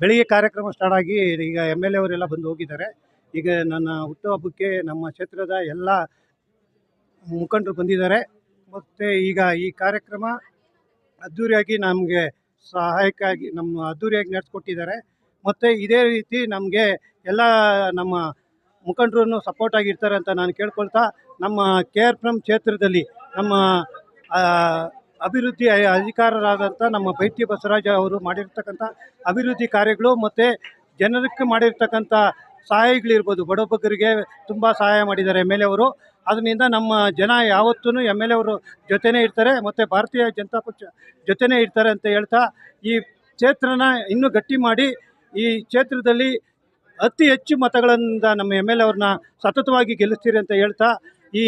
ಬೆಳಿಗ್ಗೆ ಕಾರ್ಯಕ್ರಮ ಸ್ಟಾರ್ಟ್ ಆಗಿ ಈಗ ಎಂ ಎಲ್ ಎ ಬಂದು ಹೋಗಿದ್ದಾರೆ. ಈಗ ನನ್ನ ಹುಟ್ಟುಹಬ್ಬಕ್ಕೆ ನಮ್ಮ ಕ್ಷೇತ್ರದ ಎಲ್ಲ ಮುಖಂಡರು ಬಂದಿದ್ದಾರೆ. ಮತ್ತು ಈಗ ಈ ಕಾರ್ಯಕ್ರಮ ಅದ್ಧೂರಿಯಾಗಿ ನಮಗೆ ಸಹಾಯಕ್ಕಾಗಿ ನಮ್ಮ ಅದ್ಧೂರಿಯಾಗಿ ನಡೆಸ್ಕೊಟ್ಟಿದ್ದಾರೆ. ಮತ್ತು ಇದೇ ರೀತಿ ನಮಗೆ ಎಲ್ಲ ನಮ್ಮ ಮುಖಂಡರನ್ನು ಸಪೋರ್ಟ್ ಆಗಿರ್ತಾರೆ ಅಂತ ನಾನು ಕೇಳ್ಕೊಳ್ತಾ, ನಮ್ಮ ಕೆ ಆರ್ ಕ್ಷೇತ್ರದಲ್ಲಿ ನಮ್ಮ ಅಭಿವೃದ್ಧಿ ಅಧಿಕಾರರಾದಂಥ ನಮ್ಮ ಬೈತಿ ಬಸವರಾಜ ಅವರು ಮಾಡಿರ್ತಕ್ಕಂಥ ಅಭಿವೃದ್ಧಿ ಕಾರ್ಯಗಳು ಮತ್ತು ಜನರಿಗೆ ಮಾಡಿರ್ತಕ್ಕಂಥ ಸಹಾಯಗಳಿರ್ಬೋದು. ಬಡಬಗ್ಗರಿಗೆ ತುಂಬ ಸಹಾಯ ಮಾಡಿದ್ದಾರೆ ಎಂ ಎಲ್ ಎ ಅವರು. ಅದರಿಂದ ನಮ್ಮ ಜನ ಯಾವತ್ತೂ ಎಂ ಎಲ್ ಎ ಅವರು ಜೊತೆನೇ ಇರ್ತಾರೆ ಮತ್ತು ಭಾರತೀಯ ಜನತಾ ಪಕ್ಷ ಜೊತೆನೇ ಇರ್ತಾರೆ ಅಂತ ಹೇಳ್ತಾ ಈ ಕ್ಷೇತ್ರನ ಇನ್ನೂ ಗಟ್ಟಿ ಮಾಡಿ ಈ ಕ್ಷೇತ್ರದಲ್ಲಿ ಅತಿ ಹೆಚ್ಚು ಮತಗಳಿಂದ ನಮ್ಮ ಎಂ ಎಲ್ ಎ ಅವ್ರನ್ನ ಸತತವಾಗಿ ಗೆಲ್ಲಿಸ್ತೀರಿ ಅಂತ ಹೇಳ್ತಾ ಈ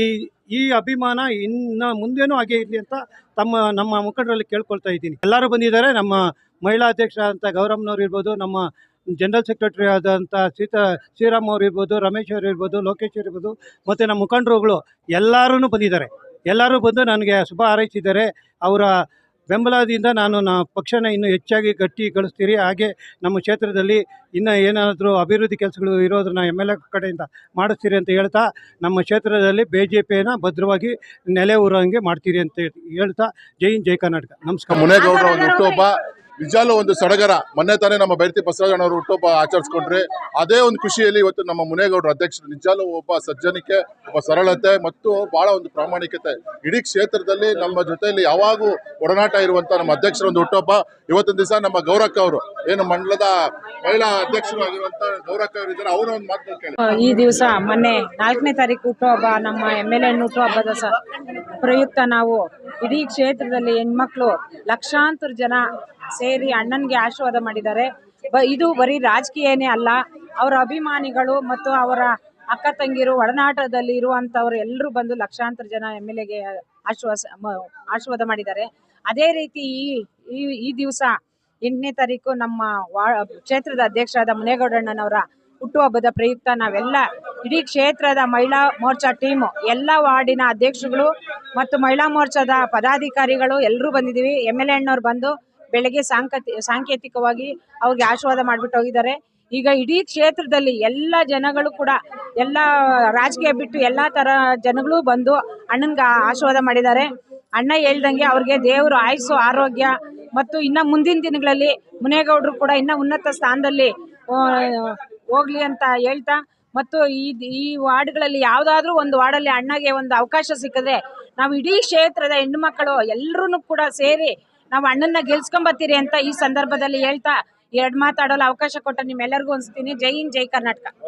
ಈ ಅಭಿಮಾನ ಇನ್ನು ಮುಂದೇನೂ ಹಾಗೆ ಇರಲಿ ಅಂತ ತಮ್ಮ, ನಮ್ಮ ಮುಖಂಡರಲ್ಲಿ ಕೇಳ್ಕೊಳ್ತಾ ಇದ್ದೀನಿ. ಎಲ್ಲರೂ ಬಂದಿದ್ದಾರೆ. ನಮ್ಮ ಮಹಿಳಾ ಅಧ್ಯಕ್ಷ ಅಂತ ಗೌರಮ್ನವ್ರು ಇರ್ಬೋದು, ನಮ್ಮ ಜನರಲ್ ಸೆಕ್ರೆಟರಿ ಆದಂಥ ಸೀತಾ, ಶ್ರೀರಾಮ್ ಅವ್ರು ಇರ್ಬೋದು, ರಮೇಶ್ ಅವ್ರು ಇರ್ಬೋದು, ಲೋಕೇಶ್ ಇರ್ಬೋದು, ಮತ್ತು ನಮ್ಮ ಮುಖಂಡರುಗಳು ಎಲ್ಲರೂ ಬಂದಿದ್ದಾರೆ. ಎಲ್ಲರೂ ಬಂದು ನನಗೆ ಶುಭ ಹಾರೈಸಿದ್ದಾರೆ. ಅವರ ಬೆಂಬಲದಿಂದ ನಾನು ನಾ ಪಕ್ಷನ ಇನ್ನೂ ಹೆಚ್ಚಾಗಿ ಗಟ್ಟಿ ಗಳಿಸ್ತೀರಿ ಹಾಗೆ ನಮ್ಮ ಕ್ಷೇತ್ರದಲ್ಲಿ ಇನ್ನೂ ಏನಾದರೂ ಅಭಿವೃದ್ಧಿ ಕೆಲಸಗಳು ಇರೋದನ್ನ ಎಂ ಎಲ್ ಎ ಕಡೆಯಿಂದ ಮಾಡಿಸ್ತೀರಿ ಅಂತ ಹೇಳ್ತಾ, ನಮ್ಮ ಕ್ಷೇತ್ರದಲ್ಲಿ ಬಿ ಜೆ ಪಿಯನ್ನು ಭದ್ರವಾಗಿ ನೆಲೆ ಊರಂಗೆ ಮಾಡ್ತೀರಿ ಅಂತ ಹೇಳ್ತಾ, ಜೈ ಹಿಂದ್, ಜೈ ಕರ್ನಾಟಕ. ನಮಸ್ಕಾರ. ನಿಜಾಲು ಒಂದು ಸಡಗರ. ಮೊನ್ನೆ ತಾನೇ ನಮ್ಮ ಬೈರತಿ ಬಸವರಾಜನವರು ಹುಟ್ಟುಹಬ್ಬ ಆಚರಿಸ್ಕೊಂಡ್ರಿ. ಅದೇ ಒಂದು ಖುಷಿಯಲ್ಲಿ ಇವತ್ತು ನಮ್ಮ ಮುನೇಗೌಡರ ಅಧ್ಯಕ್ಷರು ನಿಜಾಲು ಒಬ್ಬ ಸಜ್ಜನಿಕೆ, ಒಬ್ಬ ಸರಳತೆ ಮತ್ತು ಬಹಳ ಒಂದು ಪ್ರಾಮಾಣಿಕತೆ. ಇಡೀ ಕ್ಷೇತ್ರದಲ್ಲಿ ನಮ್ಮ ಜೊತೆಯಲ್ಲಿ ಯಾವಾಗೂ ಒಡನಾಟ ಇರುವಂತಹ ನಮ್ಮ ಅಧ್ಯಕ್ಷರ ಒಂದು ಹುಟ್ಟುಹಬ್ಬ. ಇವತ್ತಿನ ದಿವಸ ನಮ್ಮ ಗೌರಕ್ಕ ಅವರು, ಏನು ಮಂಡಲದ ಮಹಿಳಾ ಅಧ್ಯಕ್ಷರು ಆಗಿರುವಂತ ಗೌರಕ್ಕ ಅವರು ಇದ್ದಾರೆ, ಅವರ ಒಂದು ಮಾತು ಈ ದಿವಸ ಮೊನ್ನೆ ನಾಲ್ಕನೇ ತಾರೀಕು ಹುಟ್ಟುಹಬ್ಬ, ನಮ್ಮ ಎಂ ಎಲ್ ಎ ಹುಟ್ಟುಹಬ್ಬದ ಪ್ರಯುಕ್ತ ನಾವು ಇಡೀ ಕ್ಷೇತ್ರದಲ್ಲಿ ಹೆಣ್ಮಕ್ಳು ಲಕ್ಷಾಂತರ ಜನ ಸೇರಿ ಅಣ್ಣನಿಗೆ ಆಶೀರ್ವಾದ ಮಾಡಿದ್ದಾರೆ. ಬ- ಇದು ಬರೀ ರಾಜಕೀಯನೇ ಅಲ್ಲ. ಅವರ ಅಭಿಮಾನಿಗಳು ಮತ್ತು ಅವರ ಅಕ್ಕ ತಂಗಿರು ಒಡನಾಟದಲ್ಲಿ ಇರುವಂಥವ್ರು ಎಲ್ಲರೂ ಬಂದು ಲಕ್ಷಾಂತರ ಜನ ಎಂ ಎಲ್ ಎಗೆ ಆಶ್ವಾಸ ಆಶೀರ್ವಾದ ಮಾಡಿದ್ದಾರೆ. ಅದೇ ರೀತಿ ಈ, ಈ- ಈ ದಿವಸ ಎಂಟನೇ ತಾರೀಕು ನಮ್ಮ ವಾ, ಕ್ಷೇತ್ರದ ಅಧ್ಯಕ್ಷರಾದ ಮುನೇಗೌಡಣ್ಣನವರ ಹುಟ್ಟುಹಬ್ಬದ ಪ್ರಯುಕ್ತ ನಾವೆಲ್ಲ ಇಡೀ ಕ್ಷೇತ್ರದ ಮಹಿಳಾ ಮೋರ್ಚಾ ಟೀಮು, ಎಲ್ಲ ವಾರ್ಡಿನ ಅಧ್ಯಕ್ಷರುಗಳು ಮತ್ತು ಮಹಿಳಾ ಮೋರ್ಚಾದ ಪದಾಧಿಕಾರಿಗಳು ಎಲ್ಲರೂ ಬಂದಿದ್ದೀವಿ. ಎಂ ಎಲ್ ಎ ಅಣ್ಣವ್ರು ಬಂದು ಬೆಳಗ್ಗೆ ಸಾಂಕತಿ, ಸಾಂಕೇತಿಕವಾಗಿ ಅವ್ರಿಗೆ ಆಶೀರ್ವಾದ ಮಾಡಿಬಿಟ್ಟು ಹೋಗಿದ್ದಾರೆ. ಈಗ ಇಡೀ ಕ್ಷೇತ್ರದಲ್ಲಿ ಎಲ್ಲ ಜನಗಳು ಕೂಡ, ಎಲ್ಲ ರಾಜಕೀಯ ಬಿಟ್ಟು ಎಲ್ಲ ಥರ ಜನಗಳು ಬಂದು ಅಣ್ಣನ್ಗೆ ಆಶೀರ್ವಾದ ಮಾಡಿದ್ದಾರೆ. ಅಣ್ಣ ಹೇಳ್ದಂಗೆ ಅವ್ರಿಗೆ ದೇವರು ಆಯಸ್ಸು, ಆರೋಗ್ಯ ಮತ್ತು ಇನ್ನು ಮುಂದಿನ ದಿನಗಳಲ್ಲಿ ಮುನೇಗೌಡರು ಕೂಡ ಇನ್ನ ಉನ್ನತ ಸ್ಥಾನದಲ್ಲಿ ಹೋಗ್ಲಿ ಅಂತ ಹೇಳ್ತಾ ಮತ್ತು ಈ ಈ ವಾರ್ಡ್ಗಳಲ್ಲಿ ಯಾವುದಾದ್ರೂ ಒಂದು ವಾರ್ಡಲ್ಲಿ ಅಣ್ಣಗೆ ಒಂದು ಅವಕಾಶ ಸಿಕ್ಕಿದ್ರೆ ನಾವು ಇಡೀ ಕ್ಷೇತ್ರದ ಹೆಣ್ಣು ಮಕ್ಕಳು ಎಲ್ಲರೂ ಕೂಡ ಸೇರಿ ನಾವು ಅಣ್ಣನ್ನ ಗೆಲ್ಸ್ಕೊಂಬತ್ತೀರಿ ಅಂತ ಈ ಸಂದರ್ಭದಲ್ಲಿ ಹೇಳ್ತಾ ಎರಡು ಮಾತಾಡಲು ಅವಕಾಶ ಕೊಟ್ಟ ನಿಮ್ಮೆಲ್ಲರಿಗೂ ಅನ್ಸ್ತೀನಿ. ಜೈ ಹಿಂದ್, ಜೈ ಕರ್ನಾಟಕ.